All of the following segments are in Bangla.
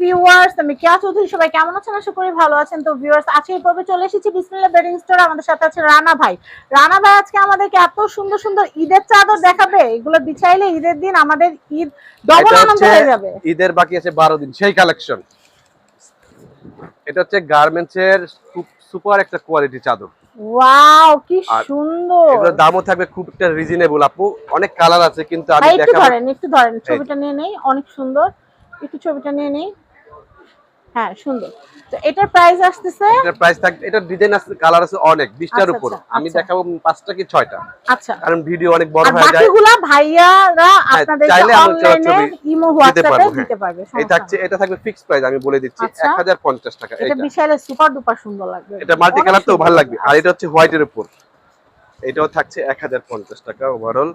ভিউয়ার্স আমি কেয়া চৌধুরী সবাই কেমন আছেন? আশা করি ভালো আছেন। তো ভিউয়ার্স আজকে এই পর্বে চলে এসেছি বিসমিল্লাহ বেডিং স্টোর আমাদের সাথে আছে রানা ভাই। রানা ভাই আজকে আমাদেরকে এত সুন্দর সুন্দর ঈদের চাদর দেখাবে। এগুলো বিছাইলে ঈদের দিন আমাদের ঈদ ডবল আনন্দ হয়ে যাবে। ঈদের বাকি আছে বারো দিন সেই কালেকশন এটা হচ্ছে গার্মেন্টস এর সুপার একটা কোয়ালিটি চাদর। ওয়াও কি সুন্দর! এগুলোর দামও থাকবে খুব একটা রিজনেবল আপু। অনেক কালার আছে কিন্তু আমি একটু ধরেন একটু ধরেন ছবিটা নিয়ে নেই অনেক সুন্দর। একটু ছবিটা নিয়ে নেই। হ্যাঁ সুন্দর। তো এটার প্রাইস আসতেছে এটার প্রাইস থাকবে এটার ডিজাইন আছে কালার আছে অনেক বিশটার আচ্ছা, উপর। আচ্ছা, আমি আচ্ছা। দেখাবো পাঁচটা কি ছয়টা। আচ্ছা। কারণ ভিডিও অনেক বড় হয়ে যায়। বাকিগুলা ভাইয়ারা আপনাদের চাইলে অনলাইনে ছবি ইমো দিতে হোয়াটসঅ্যাপে হ্যাঁ। দিতে পারবে এই থাকছে এটা থাকবে ফিক্সড প্রাইস আমি বলে দিচ্ছি আচ্ছা। এক হাজার পঞ্চাশ টাকা এটা বিশালে সুপার ডুপার সুন্দর লাগবে। এটা মাল্টি কালার তো ভালো লাগবে। আর। এটা হচ্ছে হোয়াইটের উপর। এটাও থাকছে এক হাজার পঞ্চাশ টাকা ওভারঅল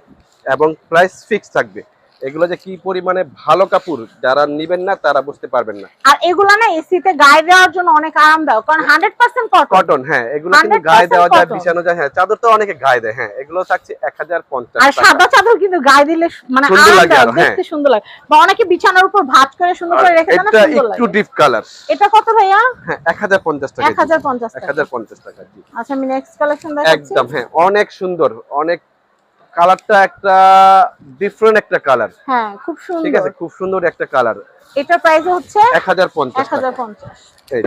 এবং প্রাইস ফিক্স থাকবে। এগুলো যে কি পরিমাণে ভালো কাপড় যারা নিবেন না তারা বুঝতে পারবেন না। আর এগুলা না এসিতে গায়ে দেওয়ার জন্য অনেক আরামদায়ক কারণ হান্ড্রেড পার্সেন্ট কটন কটন হ্যাঁ এগুলো কিন্তু গায়ে দেওয়া যায় বিছানো যায় হ্যাঁ চাদর তো অনেকে গায়ে দেয় হ্যাঁ এগুলো থাকছে এক হাজার পঞ্চাশ আর সাদা চাদর কিন্তু গায়ে দিলে মানে আরামদায়ক হ্যাঁ। দেখতে সুন্দর লাগে। বা অনেকে বিছানার উপর ভাঁজ করে সুন্দর করে রেখে দেয় না এটা একটু ডিপ কালার এটা কত ভাইয়া? হ্যাঁ এক হাজার পঞ্চাশ টাকা। এক হাজার পঞ্চাশ এক টাকা হাজার পঞ্চাশ টাকা আচ্ছা আমি নেক্সট কালেকশন দেখাচ্ছি। একদম হ্যাঁ অনেক সুন্দর অনেক কালারটা একটা ডিফারেন্ট একটা কালার। হ্যাঁ খুব সুন্দর। ঠিক আছে খুব সুন্দর একটা কালার। এটার প্রাইস হচ্ছে এক হাজার পঞ্চাশ এক হাজার টাকা পঞ্চাশ। এই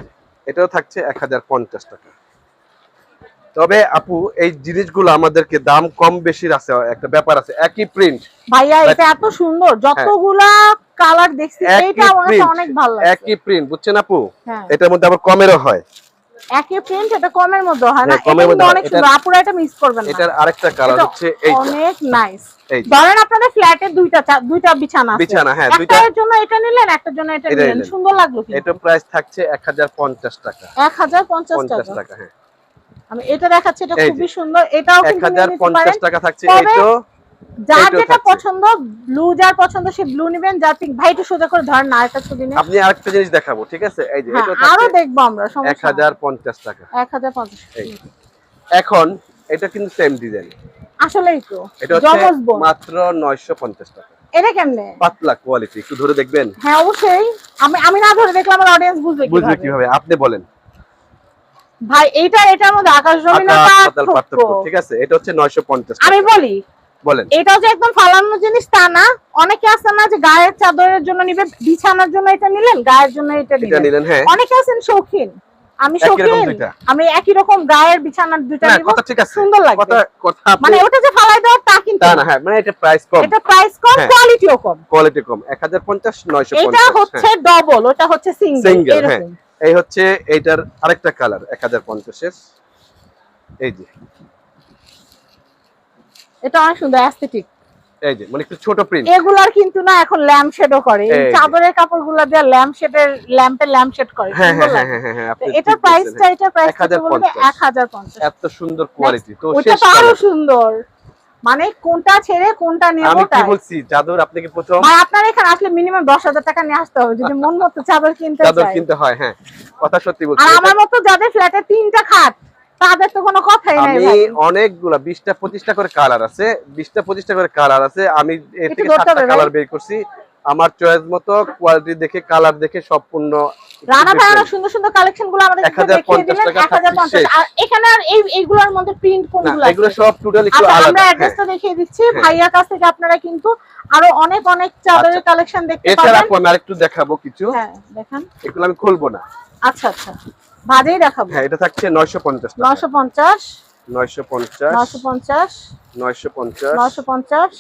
এটাও থাকছে এক হাজার পঞ্চাশ টাকা। তবে আপু এই জিনিসগুলো আমাদেরকে দাম কম বেশির আছে একটা ব্যাপার আছে। একই প্রিন্ট ভাইয়া এটা এত সুন্দর। যতগুলা কালার দেখছি হ্যাঁ। একই এইটা আমার অনেক ভালো লাগছে। একই প্রিন্ট বুঝছেন আপু? হ্যাঁ। এটার মধ্যে আবার কমেরও হয়। একই প্রিন্ট এটা কমের মধ্যে হয় না। হ্যাঁ, কমের মধ্যে অনেক সুন্দর। আপুরা এটা মিস করবেন না। এটার আরেকটা কালার হচ্ছে এইটা। অনেক নাইস ধরেন আপনাদের ফ্ল্যাটে দুইটা দুইটা বিছানা আছে। বিছানা, হ্যাঁ, দুইটা- একটার জন্য এটা নিলেন একটার জন্য এটা নিলেন। সুন্দর লাগল কিন্তু। এটা প্রাইস থাকছে এক হাজার পঞ্চাশ টাকা। এক হাজার পঞ্চাশ পঞ্চাশ টাকা টাকা হ্যাঁ। আমি এটা দেখাচ্ছি এটা খুবই সুন্দর। এটাও কিন্তু নিয়ে হাজার নিতে পঞ্চাশ পারেন টাকা থাকছে এইটাও যার যেটা পছন্দ ব্লু যার পছন্দ সে ব্লু নেবেন। যার পিঙ্ক ভাই একটু সোজা করে না একটা ছবি আপনি আরেকটা জিনিস দেখাবো ঠিক আছে? এই যে হ্যাঁ এটাও আরও দেখব আমরা সমস্যা হাজার পঞ্চাশ টাকা। এক হাজার পঞ্চাশ এই। এখন এটা কিন্তু সেম ডিজাইন আসলেই তো এটা হচ্ছে মাত্র নয়শো পঞ্চাশ টাকা। এটা কেমনে? পাতলা কোয়ালিটি একটু ধরে দেখবেন? হ্যাঁ অবশ্যই। আমি আমি না ধরে দেখলে আমার অডিয়েন্স বুঝবে বুঝবে কীভাবে? কীভাবে আপনি বলেন। ভাই এইটা এটার মধ্যে আকাশ জমিন পার্থক্য ঠিক আছে? এটা হচ্ছে নয়শো পঞ্চাশ আমি বলি বলেন। এটাও যে একদম ফালানো জিনিস তা না। অনেকে আছে না যে গায়ের চাদরের জন্য নিবে বিছানার জন্য এটা নিলেন গায়ের জন্য এটা নিলেন। হ্যাঁ। অনেকে আছেন শৌখিন। আমি একই রকম শৌখিন। আমি একই রকম গায়ের বিছানার দুইটা নিব। সুন্দর কথা কথা মানে ওটা যে ফালাই তা কিন্তু না। হ্যাঁ মানে এটা প্রাইস কম। এটা প্রাইস কম হ্যাঁ। কোয়ালিটিও কম। কোয়ালিটি কম। এক হাজার পঞ্চাশ নয়শো এটা হচ্ছে ডবল ওটা হচ্ছে সিঙ্গেল হ্যাঁ। এরকম। এই হচ্ছে এইটার আরেকটা কালার এক হাজার পঞ্চাশের। এই যে। এটা অনেক সুন্দর অ্যাস্থেটিক এই যে মানে একটু ছোট প্রিন্ট এগুলার কিন্তু না এখন ল্যাম্প শেডও করে। এই এই চাদরের কাপড়গুলো দিয়ে ল্যাম্প শেডের ল্যাম্পে ল্যাম্প শেড করে হ্যাঁ হ্যাঁ হ্যাঁ লাগে তো আপনি এটার ঠিক প্রাইসটা বলছেন, প্রাইস 1050 এক হাজার পঞ্চাশ। এত সুন্দর কোয়ালিটি তো ওটা আরও সুন্দর। মানে কোনটা ছেড়ে কোনটা নেব আমি কি তাই। বলছি চাদর আপনি প্রথম? ভাই আপনার এখানে আসলে মিনিমাম দশ হাজার টাকা নিয়ে আসতে হবে। যদি মন মতো চাদর কিনতে চাদর কিনতে হয় হ্যাঁ। কথা সত্যি বলছি আর আমার মতো যাদের ফ্ল্যাটে তিনটা খাট তাদের তো কোনো কথাই নাই আমি অনেকগুলা বিশটা পঁচিশটা করে কালার আছে বিশটা পঁচিশটা করে কালার আছে আমি এর থেকে কালার বের করছি। আমার চয়েস মতো কোয়ালিটি দেখে কালার দেখে সম্পূর্ণ রানা ভাই অনেক সুন্দর সুন্দর কালেকশনগুলো আমাদের 1050 দেখিয়ে দিলেন টাকা এক হাজার পঞ্চাশ। থাকছে আর এখানে আর এই এইগুলোর মধ্যে প্রিন্ট কোনগুলো এগুলো আছে সব টোটাল একটু আচ্ছা আলাদা। আমরা। অ্যাড্রেসটা দেখিয়ে দিচ্ছি। হ্যাঁ। ভাইয়ার কাছ থেকে আপনারা কিন্তু আরও অনেক অনেক চাদরের আচ্ছা। কালেকশন দেখতে এছাড়া পাবেন। আপু আমি আরেকটু দেখাবো কিছু। হ্যাঁ দেখেন। এগুলো আমি খুলবো না। আচ্ছা আচ্ছা। ভাজেই দেখাবো। হ্যাঁ এটা থাকছে নয়শো পঞ্চাশ নশো পঞ্চাশ। নয়শো পঞ্চাশ। নশো পঞ্চাশ।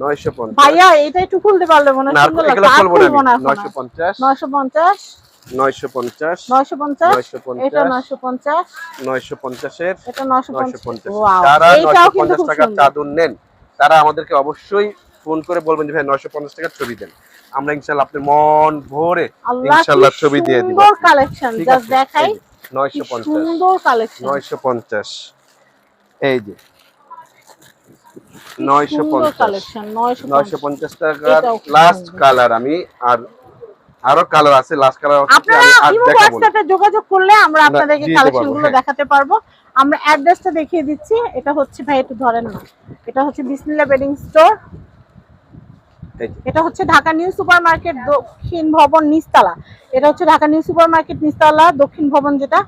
নয়শো পঞ্চাশ। নশো পঞ্চাশ নয়শো পঞ্চাশ ভাইয়া এটা একটু খুলতে পারলে মনে সুন্দর লাগবে। আর খুলবো না খুলবো না আমি। এখন। নয়শো আর। পঞ্চাশ। নশো পঞ্চাশ? নয়শো পঞ্চাশ। নশো পঞ্চাশ? নয়শো এটা পঞ্চাশ নশো পঞ্চাশ? নয়শো এটা নশো নয়শো পঞ্চাশ। পঞ্চাশ। Wow, যারা এইটাও নয়শো কিন্তু পঞ্চাশ খুব টাকার সুন্দর। চাদর নেন তারা আমাদেরকে অবশ্যই ফোন করে বলবেন যে ভাই নয়শো পঞ্চাশ টাকার ছবি দেন। আমরা ইনশাল্লাহ আপনার মন ভরে ইনশাল্লাহ ছবি দিয়ে দিব। সুন্দর কালেকশন জাস্ট দেখাই। কি নয়শো সুন্দর কালেকশন নয়শো পঞ্চাশ। এই যে আরও আছে লাস্ট কালার যোগাযোগ করলে আমরা আপনাদেরকে দেখাতে পারব। আমরা দেখিয়ে দিচ্ছি। এটা হচ্ছে ভাই একটু ধরেন এটা হচ্ছে বিসমিল্লা বেডিং স্টোর এটা হচ্ছে ঢাকা নিউ সুপার মার্কেট দক্ষিণ ভবন নিস্তালা এটা হচ্ছে ঢাকা নিউ সুপার মার্কেট নিস্তালা দক্ষিণ ভবন যেটা।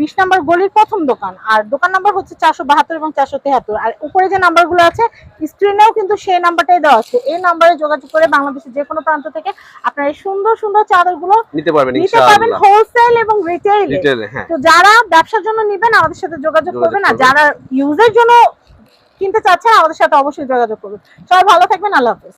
বিশ নম্বর গলির প্রথম দোকান। আর দোকান নাম্বার হচ্ছে চারশো বাহাত্তর এবং চারশো তেহাত্তর। আর উপরে যে নাম্বারগুলো আছে স্ক্রিনেও কিন্তু সেই নাম্বারটাই দেওয়া আছে। এই নাম্বারে যোগাযোগ করে বাংলাদেশের যে কোনো প্রান্ত থেকে আপনার এই সুন্দর সুন্দর চাদরগুলো নিতে পারবেন নিতে পারবেন হোলসেল এবং রিটেইলে রিটেলে হ্যাঁ। তো যারা ব্যবসার জন্য নিবেন আমাদের সাথে যোগাযোগ যোগাযোগ করবেন। আর যারা ইউজের জন্য কিনতে চাচ্ছেন আমাদের সাথে অবশ্যই যোগাযোগ করবেন সবাই ভালো থাকবেন। আল্লাহ হাফেজ।